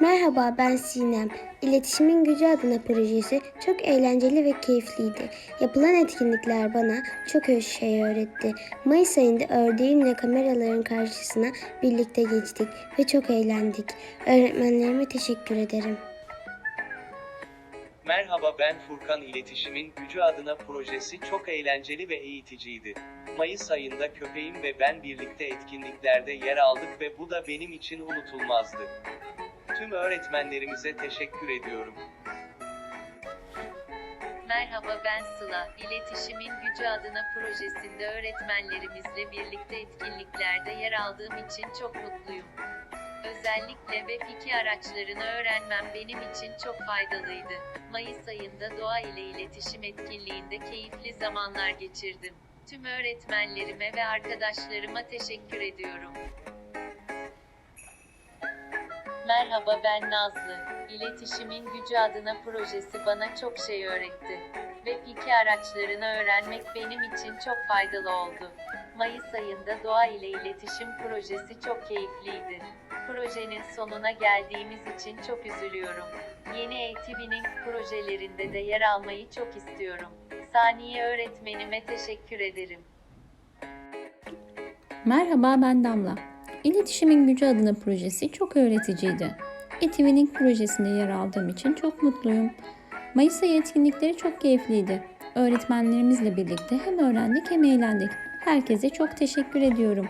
Merhaba ben Sinem. İletişimin Gücü adına projesi çok eğlenceli ve keyifliydi. Yapılan etkinlikler bana çok hoş şey öğretti. Mayıs ayında ördeğimle kameraların karşısına birlikte geçtik ve çok eğlendik. Öğretmenlerime teşekkür ederim. Merhaba ben Furkan İletişimin Gücü adına projesi çok eğlenceli ve eğiticiydi. Mayıs ayında köpeğim ve ben birlikte etkinliklerde yer aldık ve bu da benim için unutulmazdı. Tüm öğretmenlerimize teşekkür ediyorum. Merhaba ben Sıla. İletişimin Gücü adına projesinde öğretmenlerimizle birlikte etkinliklerde yer aldığım için çok mutluyum. Özellikle web araçlarını öğrenmem benim için çok faydalıydı. Mayıs ayında doğa ile iletişim etkinliğinde keyifli zamanlar geçirdim. Tüm öğretmenlerime ve arkadaşlarıma teşekkür ediyorum. Merhaba ben Nazlı. İletişimin Gücü adına projesi bana çok şey öğretti. Web 2 araçlarını öğrenmek benim için çok faydalı oldu. Mayıs ayında doğa ile iletişim projesi çok keyifliydi. Projenin sonuna geldiğimiz için çok üzülüyorum. Yeni eğitimin projelerinde de yer almayı çok istiyorum. Saniye öğretmenime teşekkür ederim. Merhaba ben Damla. İletişimin Gücü adına projesi çok öğreticiydi. Etivinik projesinde yer aldığım için çok mutluyum. Mayıs ayı etkinlikleri çok keyifliydi. Öğretmenlerimizle birlikte hem öğrendik hem eğlendik. Herkese çok teşekkür ediyorum.